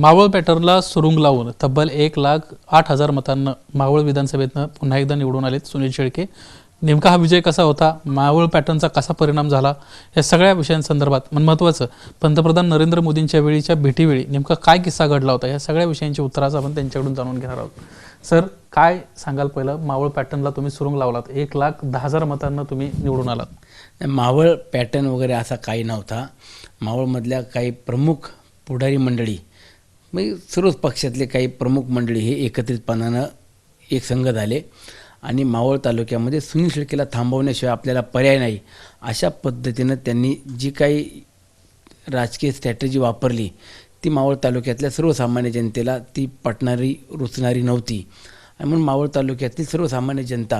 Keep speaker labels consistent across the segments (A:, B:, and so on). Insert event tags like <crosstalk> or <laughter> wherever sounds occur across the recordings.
A: मावळ पॅटर्नला सुरुंग लावून तब्बल एक लाख आठ हजार मतांना मावळ विधानसभेतनं पुन्हा एकदा निवडून आलेत सुनील शेळके. नेमका हा विजय कसा होता? मावळ पॅटर्नचा कसा परिणाम झाला? या सगळ्या विषयांसंदर्भात पण महत्त्वाचं पंतप्रधान नरेंद्र मोदींच्या वेळीच्या भेटीवेळी नेमका काय किस्सा घडला होता? या सगळ्या विषयांची उत्तराचं आपण त्यांच्याकडून जाणून घेणार आहोत. सर काय सांगाल पहिलं? मावळ पॅटर्नला तुम्ही सुरुंग लावलात. एक लाख दहा हजार मतांना तुम्ही निवडून आलात.
B: मावळ पॅटर्न वगैरे असा काही नव्हता. मावळमधल्या काही प्रमुख पुढारी मंडळी म्हणजे सर्वच पक्षातले काही प्रमुख मंडळी हे एकत्रितपणानं एक संघ झाले आणि मावळ तालुक्यामध्ये सुनील शेळकेला थांबवण्याशिवाय आपल्याला पर्याय नाही अशा पद्धतीनं त्यांनी जी काही राजकीय स्ट्रॅटेजी वापरली ती मावळ तालुक्यातल्या सर्वसामान्य जनतेला ती पटणारी रुचणारी नव्हती. आणि म्हणून मावळ तालुक्यातील सर्वसामान्य जनता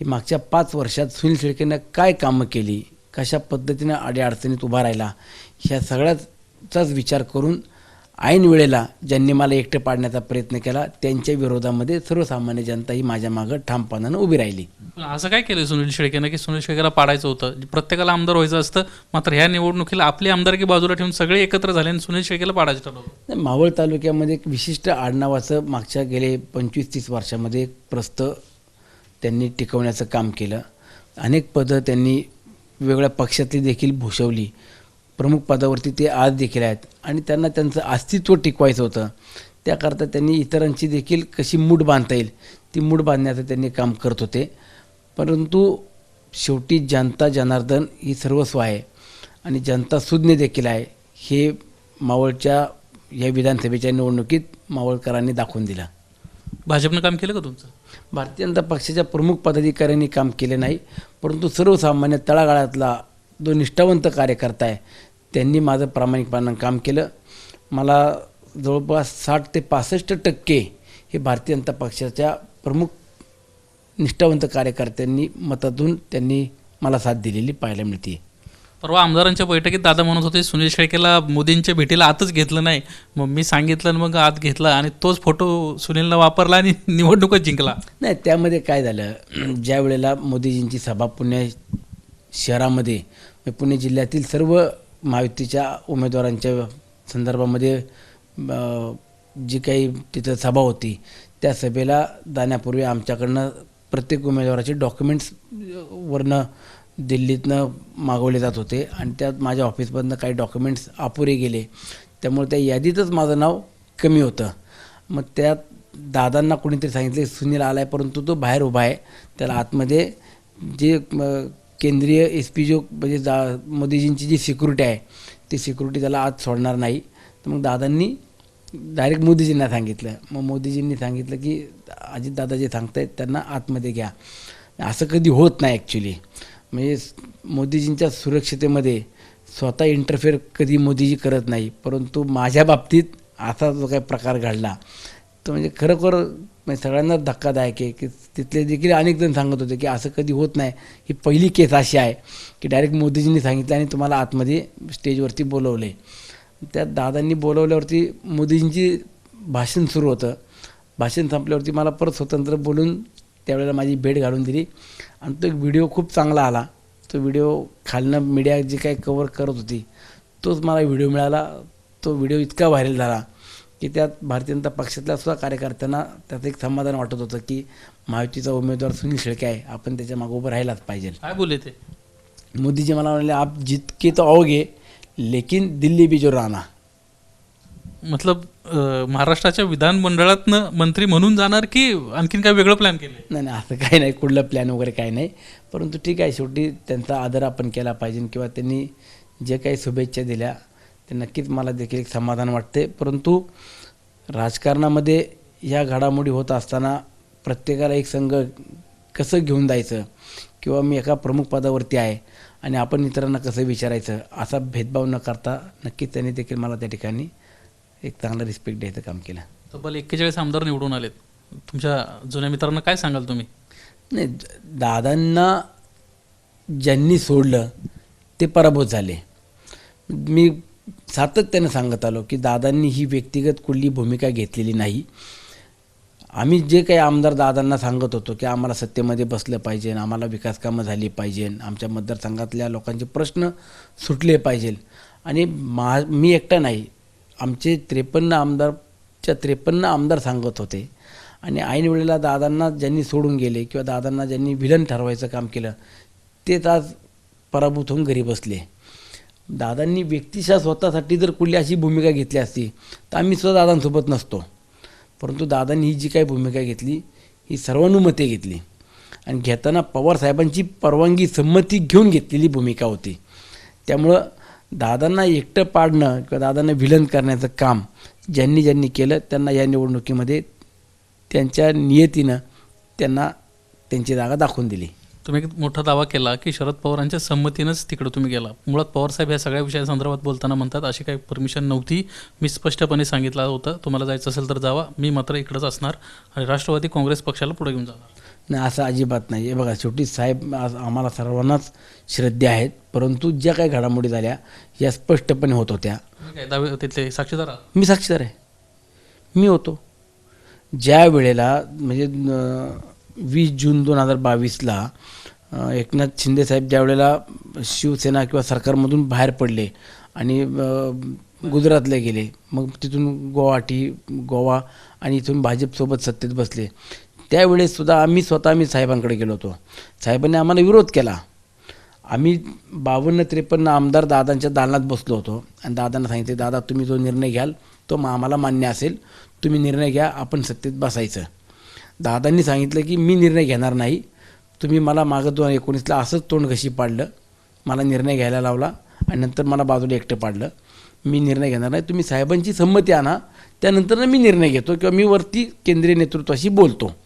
B: ही मागच्या पाच वर्षात सुनील शेळकेनं काय कामं केली कशा पद्धतीनं अडीअडचणीत उभा राहिला ह्या सगळ्याचाच विचार करून ऐन वेळेला ज्यांनी मला एकटं पाडण्याचा प्रयत्न केला त्यांच्या विरोधामध्ये सर्वसामान्य जनता ही माझ्या मागं ठामपणानं उभी राहिली.
A: असं काय केलं सुनील शेळकेनं की सुनील शेळकेला पाडायचं होतं? प्रत्येकाला आमदार व्हायचं असतं मात्र ह्या निवडणुकीला आपली आमदारकी बाजूला ठेवून सगळे एकत्र झाले आणि सुनील शेळकेला पाडायचं ठरवलं
B: मावळ तालुक्यामध्ये एक विशिष्ट आडनावाचं मागच्या गेले पंचवीस तीस वर्षामध्ये एक प्रस्त त्यांनी टिकवण्याचं काम केलं. अनेक पदं त्यांनी वेगवेगळ्या पक्षातली देखील भूषवली. प्रमुख पदावरती ते आज देखील आहेत. आणि त्यांना त्यांचं अस्तित्व टिकवायचं होतं. त्याकरता त्यांनी इतरांची देखील कशी मूठ बांधता येईल ती मूठ बांधण्याचं त्यांनी काम करत होते. परंतु शेवटी जनता जनार्दन ही सर्वस्व आहे. आणि जनता सुज्ञ देखील आहे. हे मावळच्या या विधानसभेच्या निवडणुकीत मावळकरांनी दाखवून दिलं.
A: भाजपनं काम केलं का तुमचं?
B: भारतीय जनता पक्षाच्या प्रमुख पदाधिकाऱ्यांनी काम केले नाही. परंतु सर्वसामान्य तळागाळातला जो निष्ठावंत कार्यकर्ता आहे त्यांनी माझं प्रामाणिकपणानं काम केलं. मला जवळपास साठ ते पासष्ट टक्के हे भारतीय जनता पक्षाच्या प्रमुख निष्ठावंत कार्यकर्त्यांनी मतातून त्यांनी मला साथ दिलेली पाहायला मिळते.
A: परवा आमदारांच्या बैठकीत दादा म्हणत होते सुनील शेळकेला मोदींच्या भेटीला आतच घेतलं नाही. मग मी सांगितलं आणि मग आत घेतला आणि तोच फोटो सुनीलनं वापरला आणि <laughs> निवडणुकच जिंकला.
B: नाही त्यामध्ये काय झालं ज्या वेळेला मोदीजींची सभा पुणे शहरामध्ये पुणे जिल्ह्यातील सर्व महायुतीच्या उमेदवारांच्या संदर्भामध्ये जी काही तिथं सभा होती त्या सभेला जाण्यापूर्वी आमच्याकडनं प्रत्येक उमेदवाराचे डॉक्युमेंट्स वरनं दिल्लीतनं मागवले जात होते आणि त्यात माझ्या ऑफिसमधनं काही डॉक्युमेंट्स अपुरे गेले. त्यामुळे त्या यादीतच माझं नाव कमी होतं. मग त्यात दादांना कोणीतरी सांगितले सुनील आला आहे परंतु तो बाहेर उभा आहे. त्याला आतमध्ये जे केंद्रीय एस पी जो म्हणजे जा मोदीजींची जी सिक्युरिटी आहे ती सिक्युरिटी त्याला आत सोडणार नाही. तर मग दादांनी डायरेक्ट मोदीजींना सांगितलं. मग मोदीजींनी सांगितलं की अजितदादा जे आहेत त्यांना आतमध्ये घ्या. असं कधी होत नाही ॲक्च्युली म्हणजे मोदीजींच्या सुरक्षितेमध्ये स्वतः इंटरफेअर कधी मोदीजी करत नाही. परंतु माझ्या बाबतीत असा जो काही प्रकार घडला तो म्हणजे खरोखर म्हणजे सगळ्यांनाच धक्कादायक आहे की तिथले देखील अनेक जण सांगत होते की असं कधी होत नाही. ही पहिली केस अशी आहे की डायरेक्ट मोदीजींनी सांगितलं आणि तुम्हाला आतमध्ये स्टेजवरती बोलवलं आहे त्या दादांनी बोलवल्यावरती मोदीजींची भाषण सुरू होतं. भाषण संपल्यावरती मला परत स्वतंत्र बोलून त्यावेळेला माझी भेट घालून दिली. आणि तो एक व्हिडिओ खूप चांगला आला. तो व्हिडिओ खालनं मीडिया जी काही कवर करत होती तोच मला व्हिडिओ मिळाला. तो व्हिडिओ इतका व्हायरल झाला. की त्यात भारतीय जनता पक्षातल्या सुद्धा कार्यकर्त्यांना त्याचं एक समाधान वाटत होतं की महायुतीचा उमेदवार सुनील शेळके आहे. आपण त्याच्या मागं उभं राहायलाच पाहिजे.
A: काय बोलले ते?
B: मोदीजी मला म्हणाले आप जितके तो आओगे लेकिन दिल्ली भी जो राहना
A: मतलब महाराष्ट्राच्या विधानमंडळातनं मंत्री म्हणून जाणार की आणखीन काय वेगळं प्लॅन केलं
B: नाही नाही असं काही नाही. कुठलं प्लॅन वगैरे काही नाही. परंतु ठीक आहे शेवटी त्यांचा आदर आपण केला पाहिजे किंवा त्यांनी जे काही शुभेच्छा दिल्या ते नक्कीच मला देखील एक समाधान वाटते. परंतु राजकारणामध्ये ह्या घडामोडी होत असताना प्रत्येकाला एक संघ कसं घेऊन जायचं किंवा मी एका प्रमुख पदावरती आहे आणि आपण इतरांना कसं विचारायचं असा भेदभाव न करता नक्कीच त्यांनी देखील मला त्या ठिकाणी एक चांगला रिस्पेक्ट द्यायचं काम केलं.
A: तब्बल एक्केचाळीस आमदार निवडून आलेत. तुमच्या जुन्या मित्रांना काय सांगाल तुम्ही?
B: नाही दादांना ज्यांनी सोडलं ते पराभूत झाले. मी सातत्यानं सांगत आलो की दादांनी ही व्यक्तिगत कुठली भूमिका घेतलेली नाही. आम्ही जे काही आमदार दादांना सांगत होतो की आम्हाला सत्तेमध्ये बसलं पाहिजे आम्हाला विकासकामं झाली पाहिजे आमच्या मतदारसंघातल्या लोकांचे प्रश्न सुटले पाहिजे. आणि मा मी एकटा नाही. आमचे त्रेपन्न आमदारच्या त्रेपन्न आमदार सांगत होते. आणि ऐन वेळेला दादांना ज्यांनी सोडून गेले किंवा दादांना ज्यांनी विलन ठरवायचं काम केलं तेच आज पराभूत होऊन घरी बसले. दादांनी व्यक्तिशा स्वतःसाठी जर कुठली अशी भूमिका घेतली असती तर आम्ही सुद्धा दादांसोबत नसतो. परंतु दादांनी ही जी काही भूमिका घेतली ही सर्वानुमते घेतली. आणि घेताना पवार साहेबांची परवानगी संमती घेऊन घेतलेली भूमिका होती. त्यामुळं दादांना एकटं पाडणं किंवा दादांना विलन करण्याचं काम ज्यांनी ज्यांनी केलं त्यांना या निवडणुकीमध्ये त्यांच्या नियतीनं त्यांना त्यांची जागा दाखवून दिली.
A: तुम्ही एक मोठा दावा केला की शरद पवारांच्या संमतीनंच तिकडे तुम्ही गेला. मुळात पवारसाहेब या सगळ्या विषयासंदर्भात बोलताना म्हणतात अशी काही परमिशन नव्हती. मी स्पष्टपणे सांगितलं होतं. तुम्हाला जायचं असेल तर जावा. मी मात्र इकडंच असणार आणि राष्ट्रवादी काँग्रेस पक्षाला पुढे घेऊन जाणार.
B: नाही असं अजिबात नाही. हे बघा शेवटी साहेब आज आम्हाला सर्वांनाच श्रद्धे आहेत परंतु ज्या काही घडामोडी झाल्या या स्पष्टपणे होत होत्या.
A: दावे तिथले साक्षीदार आहात?
B: मी साक्षीदार आहे. मी होतो. ज्या वेळेला म्हणजे वीस जून दोन हजार बावीसला एकनाथ शिंदेसाहेब ज्यावेळेला शिवसेना किंवा सरकारमधून बाहेर पडले आणि गुजरातला गेले मग तिथून गुवाहाटी गोवा आणि इथून भाजपसोबत सत्तेत बसले. त्यावेळेससुद्धा आम्ही स्वतः आम्ही साहेबांकडे गेलो होतो. साहेबांनी आम्हाला विरोध केला. आम्ही बावन्न त्रेपन्न आमदार दादांच्या दालनात बसलो होतो आणि दादांना सांगितले दादा तुम्ही जो निर्णय घ्याल तो आम्हाला मान्य असेल. तुम्ही निर्णय घ्या आपण सत्तेत बसायचं. दादांनी सांगितलं की मी निर्णय घेणार नाही. तुम्ही मला मागं दोन एकोणीसला असंच तोंड कशी पाडलं. मला निर्णय घ्यायला लावला आणि नंतर मला बाजूला एकटं पाडलं. मी निर्णय घेणार नाही. तुम्ही साहेबांची संमती आणा. त्यानंतर मी निर्णय घेतो किंवा मी वरती केंद्रीय नेतृत्वाशी बोलतो.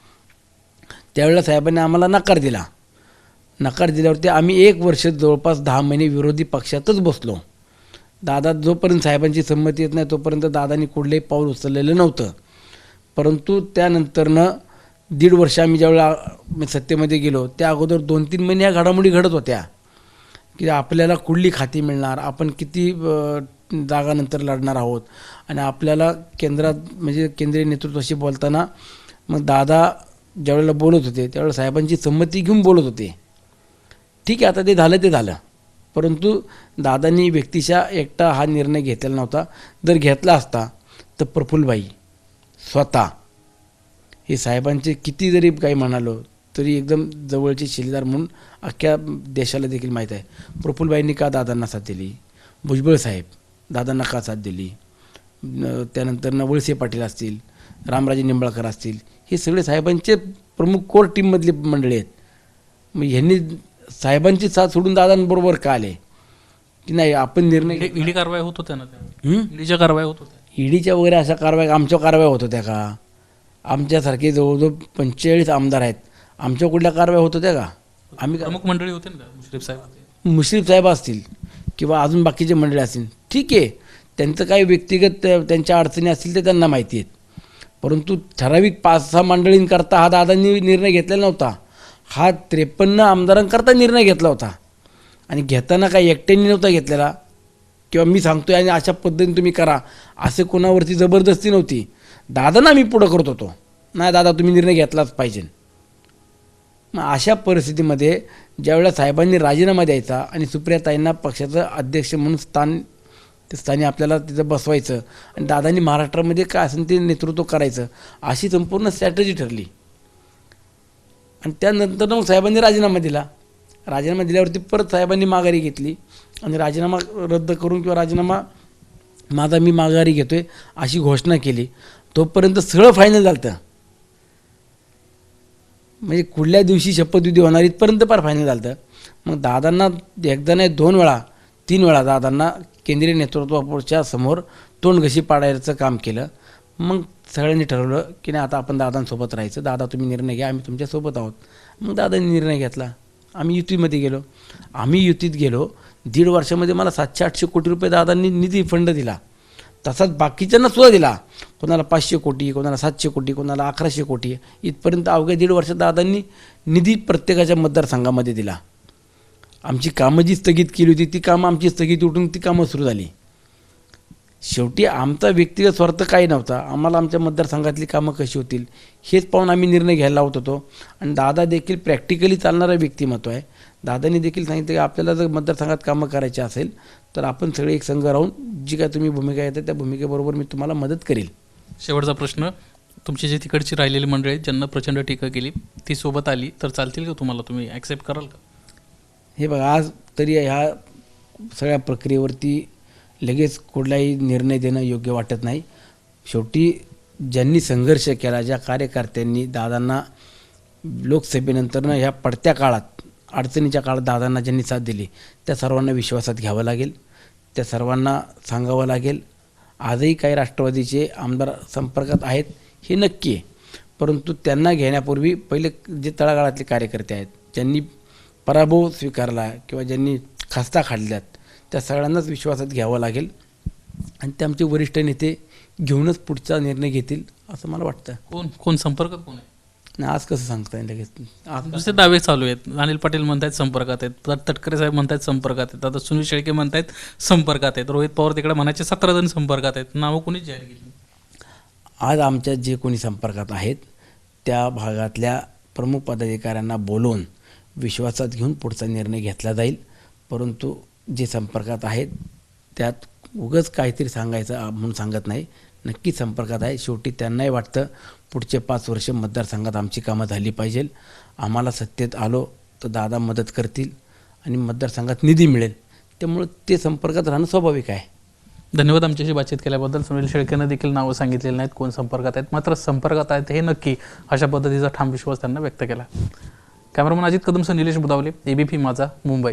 B: त्यावेळेला साहेबांनी आम्हाला नकार दिला. नकार दिल्यावरती आम्ही एक वर्ष जवळपास दहा महिने विरोधी पक्षातच बसलो. दादा जोपर्यंत साहेबांची संमती येत नाही तोपर्यंत दादांनी कुठलंही पाऊल उचललेलं नव्हतं. परंतु त्यानंतरनं दीड वर्ष आम्ही ज्यावेळेला सत्तेमध्ये गेलो त्या अगोदर दोन तीन महिने या घडामोडी घडत होत्या. की आपल्याला कुठली खाती मिळणार आपण किती जागानंतर लढणार आहोत? आणि आपल्याला केंद्रात म्हणजे केंद्रीय नेतृत्वाशी बोलताना मग दादा ज्यावेळेला बोलत होते त्यावेळेला साहेबांची संमती घेऊन बोलत होते. ठीक आहे आता ते झालं ते झालं. परंतु दादांनी व्यक्तीच्या एकटा हा निर्णय घेतलेला नव्हता. जर घेतला असता तर प्रफुल्लबाई स्वतः हे साहेबांचे किती जरी काही म्हणालो तरी एकदम जवळचे शिलेदार म्हणून अख्ख्या देशाला देखील माहीत आहे. प्रफुल्लबाईंनी का दादांना साथ दिली? भुजबळ साहेब दादांना का साथ दिली? त्यानंतर नवळसे पाटील असतील रामराजे निंबाळकर असतील हे सगळे साहेबांचे प्रमुख कोर टीममधली मंडळी आहेत. मग ह्यांनी साहेबांची साथ सोडून दादांबरोबर का आले? की नाही आपण निर्णय
A: ईडी कारवाई होत होत्या ना? ईडीच्या कारवाई होत होत्या.
B: ईडीच्या वगैरे अशा कारवाई आमच्या कारवाई होत होत्या का? आमच्यासारखे जवळजवळ पंचेचाळीस आमदार आहेत. आमच्या कुठल्या कारवाई होत होत्या का? आम्ही
A: प्रमुख मंडळी होते ना मुश्रीफ साहेब होते.
B: मुश्रीफ साहेब असतील किंवा अजून बाकीचे मंडळी असतील. ठीक आहे. त्यांचं काही व्यक्तिगत त्या- त्यांच्या अडचणी असतील ते त्यांना माहिती आहेत. परंतु ठराविक पाच सहा मंडळींकरता हा दादांनी निर्णय घेतलेला नव्हता. हा त्रेपन्न आमदारांकरता निर्णय घेतला होता. आणि घेताना काही एकट्याने नव्हता घेतलेला. किंवा मी सांगतोय आणि अशा पद्धतीने तुम्ही करा असे कोणावरती जबरदस्ती नव्हती. दादांना मी पुढं करत होतो. नाही दादा तुम्ही निर्णय घेतलाच पाहिजे. मग अशा परिस्थितीमध्ये ज्यावेळेला साहेबांनी राजीनामा द्यायचा आणि सुप्रियाताईंना पक्षाचं अध्यक्ष म्हणून स्थान ते स्थानी आपल्याला तिथं बसवायचं आणि दादांनी महाराष्ट्रामध्ये काय असेल ते नेतृत्व करायचं अशी संपूर्ण स्ट्रॅटजी ठरली. आणि त्यानंतर मग साहेबांनी राजीनामा दिला. राजीनामा दिल्यावरती परत साहेबांनी माघारी घेतली. आणि राजीनामा रद्द करून किंवा राजीनामा माझा मी माघारी घेतो आहे अशी घोषणा केली. तोपर्यंत सगळं फायनल झालं म्हणजे कुठल्या दिवशी शपथविधी होणार इथपर्यंत फार फायनल झालं मग दादांना एकदा नाही दोन वेळा तीन वेळा दादांना केंद्रीय नेतृत्वाच्या समोर तोंड घशी पाडायचं काम केलं. मग सगळ्यांनी ठरवलं की नाही आता आपण दादांसोबत राहायचं. दादा तुम्ही निर्णय घ्या आम्ही तुमच्यासोबत आहोत. मग दादांनी निर्णय घेतला. आम्ही युतीमध्ये गेलो. आम्ही युतीत गेलो. दीड वर्षामध्ये मला सातशे आठशे कोटी रुपये दादांनी निधी फंड दिला. तसाच बाकीच्यांना सुद्धा दिला. कोणाला पाचशे कोटी कोणाला सातशे कोटी कोणाला अकराशे कोटी. इथपर्यंत अवघ्या दीड वर्षात दादांनी निधी प्रत्येकाच्या मतदारसंघामध्ये दिला. आमची कामं जी स्थगित केली होती ती कामं आमची स्थगित उठून ती कामं सुरू झाली. शेवटी आमचा व्यक्तिगत स्वार्थ काही नव्हता. आम्हाला आमच्या मतदारसंघातली कामं कशी होतील हेच पाहून आम्ही निर्णय घ्यायला लावत होतो. आणि दादा देखील प्रॅक्टिकली चालणारं व्यक्तिमत्व आहे. दादांनी देखील सांगितलं की आपल्याला जर मतदारसंघात कामं करायची असेल तर आपण सगळे एक संघ राहून जी काय तुम्ही भूमिका येते त्या भूमिकेबरोबर मी तुम्हाला मदत करेल.
A: शेवटचा प्रश्न तुमची जी तिकडची राहिलेली मंडळी आहेत, ज्यांना प्रचंड टीका केली ती सोबत आली तर चालतील का तुम्हाला? तुम्ही ॲक्सेप्ट कराल का?
B: हे बघा आज तरी ह्या सगळ्या प्रक्रियेवरती लगेच कुठलाही निर्णय देणं योग्य वाटत नाही. शेवटी ज्यांनी संघर्ष केला ज्या कार्यकर्त्यांनी दादांना लोकसभेनंतरनं ह्या पडत्या काळात अडचणीच्या काळात दादांना ज्यांनी साथ दिली त्या सर्वांना विश्वासात घ्यावं लागेल. त्या सर्वांना सांगावं लागेल आजही काही राष्ट्रवादीचे आमदार संपर्कात आहेत हे नक्की आहे. परंतु त्यांना घेण्यापूर्वी पहिले जे तळागाळातले कार्यकर्ते आहेत ज्यांनी पराभव स्वीकारला किंवा ज्यांनी खास्ता खाल्ल्यात त्या सगळ्यांनाच विश्वासात घ्यावं लागेल. आणि ते आमचे वरिष्ठ नेते घेऊनच पुढचा निर्णय घेतील असं मला वाटतं.
A: कोण कोण संपर्कात कोण आहे?
B: आणि आज कसं सांगता येईल लगेच. आज
A: दुसरे दावे चालू आहेत. अनिल पाटील म्हणतायत संपर्कात आहेत. तटकरे साहेब म्हणतायत संपर्कात आहेत. आता सुनील शेळके म्हणतायत संपर्कात आहेत. रोहित पवार तिकडे म्हणायचे सतरा जण संपर्कात आहेत. नावं कोणीच जाहीर केली
B: आज आमच्या जे कोणी संपर्कात आहेत त्या भागातल्या प्रमुख पदाधिकाऱ्यांना बोलवून विश्वासात घेऊन पुढचा निर्णय घेतला जाईल. परंतु जे संपर्कात आहेत त्यात उगच काहीतरी सांगायचं म्हणून सांगत नाही. नक्की संपर्कात आहे. शेवटी त्यांनाही वाटतं पुढचे पाच वर्ष मतदारसंघात आमची कामं झाली पाहिजे. आम्हाला सत्तेत आलो तर दादा मदत करतील आणि मतदारसंघात निधी मिळेल. त्यामुळं ते संपर्कात राहणं स्वाभाविक आहे.
A: धन्यवाद आमच्याशी बातचीत केल्याबद्दल. सुनील शेळकेनं देखील नावं सांगितलेली नाहीत कोण संपर्कात आहेत. मात्र संपर्कात आहेत हे नक्की अशा पद्धतीचा ठाम विश्वास त्यांना व्यक्त केला. कॅमेरामन अजित कदमसह निलेश बुदावले एबीपी माझा मुंबई.